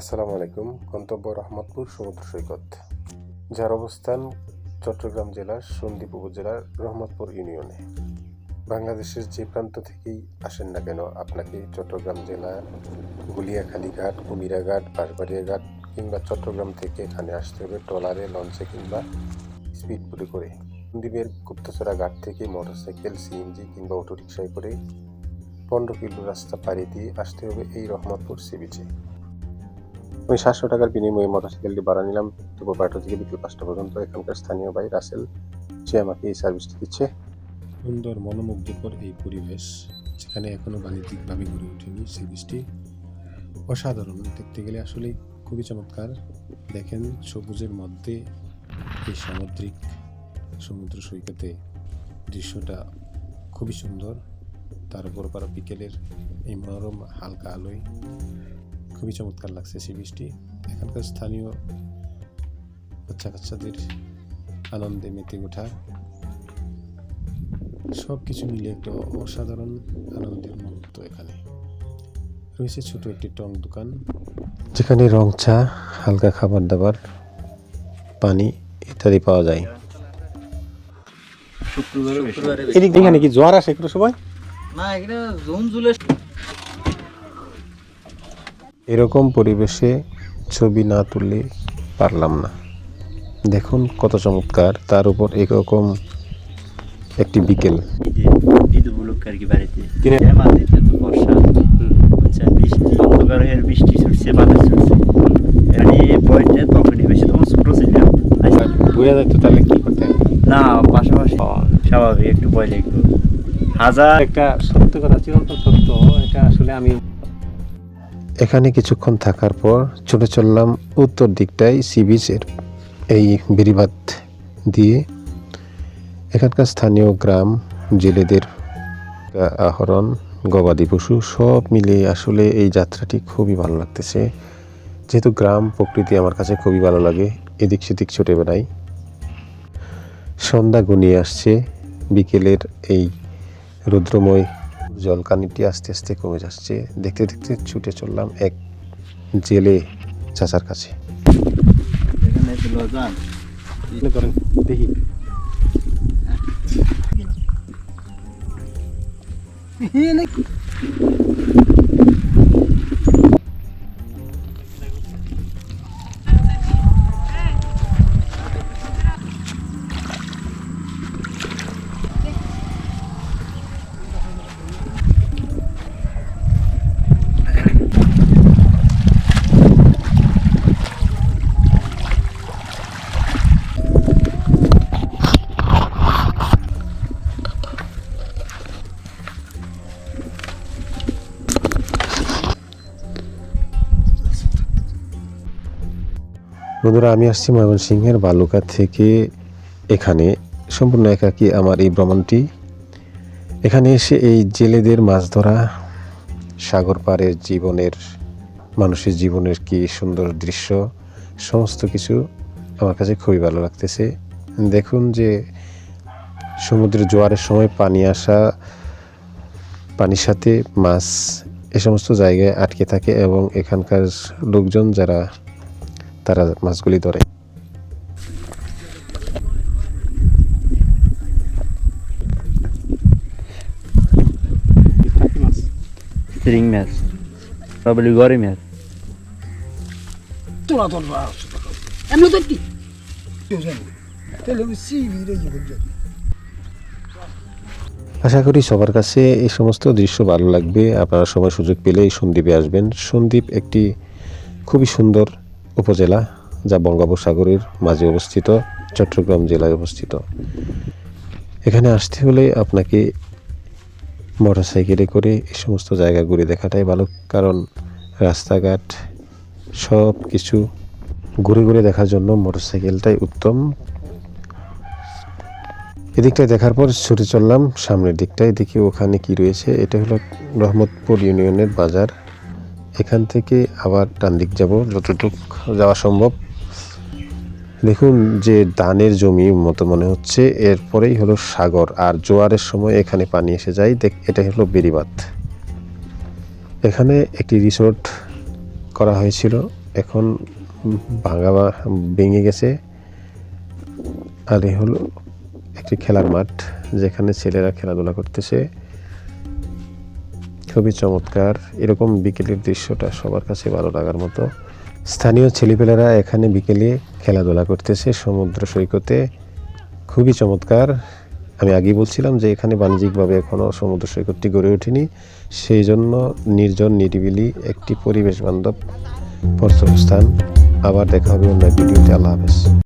আসসালামু আলাইকুম, গন্তব্য রহমতপুর সমুদ্র সৈকত। যার অবস্থান চট্টগ্রাম জেলার সন্দ্বীপ উপজেলার রহমতপুর ইউনিয়নে। বাংলাদেশের যে প্রান্ত থেকেই আসেন না কেন আপনাকে চট্টগ্রাম জেলা, গুলিয়াখালী ঘাট, কুমিরা ঘাট, বাঁশবাড়িয়া ঘাট কিংবা চট্টগ্রাম থেকে এখানে আসতে হবে ট্রলারে, লঞ্চে কিংবা স্পিড বোটে করে। সন্দ্বীপের গুপ্তচরা ঘাট থেকে মোটরসাইকেল, সিএনজি কিংবা অটোরিকশায় করে পনেরো কিলো রাস্তা পাড়ি দিয়ে আসতে হবে এই রহমতপুর সি বিচে আমি সাতশো টাকার বিনিময়ে মোটরসাইকেলটি ভাড়া নিলাম। দুপুর বারোটা থেকে বিকেল পাঁচটা পর্যন্ত এখানকার স্থানীয় ভাই রাসেল, সে আমাকে এই সার্ভিসটি দিচ্ছে। সুন্দর, মনোমুগ্ধকর এই পরিবেশ, যেখানে এখনও বাণিজ্যিকভাবে গড়ে ওঠেনি বৃষ্টি অসাধারণ, দেখতে গেলে আসলে খুবই চমৎকার। দেখেন, সবুজের মধ্যে এই সামুদ্রিক সমুদ্র সৈকতে দৃশ্যটা খুবই সুন্দর। তার উপর পারা বিকেলের এই মনোরম হালকা আলোয় খুবই চমৎকার লাগছে সেই বৃষ্টি। এখানকার স্থানীয় বাচ্চা কাচ্চাদের আনন্দে মেতে ওঠা। সব কিছু মিলে একটা অসাধারণ আনন্দের মুহূর্ত এখানে। রয়েছে ছোট একটি টং দোকান যেখানে রং চা হালকা খাবার দাবার পানি ইত্যাদি পাওয়া যায়। এখানে কি জোয়ার আসে একটু সময়? না এখানে জুন জুলাই এরকম পরিবেশে ছবি না তুললে পারলাম না। দেখুন কত চমৎকার তার উপর এরকম একটি বিকেল। ঈদ উপলক্ষে আর কি বাড়িতে মাটিতে তো বর্ষা বৃষ্টি অন্ধকার হয়ে বৃষ্টি ছুটছে বাতাস ছুটছে মানে পয়েন্টে তখনই বেশি তখন ছোট ছিলাম তাহলে কি করতে না পাশাপাশি স্বাভাবিক একটু ভয় লাগতো হাজার একটা সত্য কথা চিরন্ত সত্য এটা আসলে আমি এখানে কিছুক্ষণ থাকার পর চলে চললাম উত্তর দিকটায় সি বিচের এই বেড়িবাঁধ দিয়ে। এখানকার স্থানীয় গ্রাম, জেলেদের আহরণ, গবাদি পশু সব মিলিয়ে আসলে এই যাত্রাটি খুবই ভালো লাগতেছে। যেহেতু গ্রাম প্রকৃতি আমার কাছে খুবই ভালো লাগে, এদিক সেদিক ছুটে বেড়াই। সন্ধ্যা ঘনিয়ে আসছে, বিকেলের এই রুদ্রময় জলকানিটি আস্তে আস্তে কমে যাচ্ছে। দেখতে দেখতে ছুটে চললাম এক জেলে চাচার কাছে। দেখি। বন্ধুরা, আমি আসছি ময়মনসিংহের বালুকা থেকে। এখানে সম্পূর্ণ একাকী আমার এই ভ্রমণটি। এখানে এসে এই জেলেদের মাছ ধরা, সাগর পাড়ের জীবনের, মানুষের জীবনের কি সুন্দর দৃশ্য, সমস্ত কিছু আমার কাছে খুবই ভালো লাগতেছে। দেখুন যে সমুদ্রের জোয়ারের সময় পানি আসা, পানির সাথে মাছ এ সমস্ত জায়গায় আটকে থাকে এবং এখানকার লোকজন যারা তারা মাছগুলি ধরে। ম্যাচ। Probably match. তোরা তোর এমনি তো কি তাহলে সিবি রে জীবন আশা করি সবার কাছে এই সমস্ত দৃশ্য ভালো লাগবে। আপনারা সময় সুযোগ পেলে এই সন্দ্বীপে আসবেন। সন্দ্বীপ একটি খুবই সুন্দর উপজেলা, যা বঙ্গোপসাগরের মাঝে অবস্থিত, চট্টগ্রাম জেলায় অবস্থিত। এখানে আসতে হলে আপনাকে মোটরসাইকেলে করে এই সমস্ত জায়গা ঘুরে দেখাটাই ভালো, কারণ রাস্তাঘাট সব কিছু ঘুরে ঘুরে দেখার জন্য মোটরসাইকেলটাই উত্তম। এদিকটায় দেখার পর ছুটে চললাম, সামনের দিকটায় দেখি ওখানে কি রয়েছে। এটা হলো রহমতপুর ইউনিয়নের বাজার। এখান থেকে আবার ডান দিক যাব, যতটুক যাওয়া সম্ভব। দেখুন যে ধানের জমি মতো মনে হচ্ছে, এরপরেই হলো সাগর। আর জোয়ারের সময় এখানে পানি এসে যায়। দেখ এটা হলো বেরিবাত এখানে একটি রিসোর্ট করা হয়েছিল। এখন ভাঙা ভেঙে গেছে। আর এ হলো একটি খেলার মাঠ, যেখানে ছেলেরা খেলাধুলা করতেছে। খুবই চমৎকার। এরকম বিকেলের দৃশ্যটা সবার কাছে ভালো লাগার মতো। স্থানীয় ছেলেপেলেরা এখানে বিকেলে খেলাধুলা করতেছে সমুদ্র সৈকতে। খুবই চমৎকার। আমি আগেই বলছিলাম যে এখানে বাণিজ্যিকভাবে এখনও সমুদ্র সৈকতটি গড়ে ওঠেনি। সেই জন্য নির্জন নিরিবিলি একটি পরিবেশ বান্ধব পর্যটন স্থান। আবার দেখা হবে অন্য এক ভিডিওতে। আল্লাহ হাফেজ।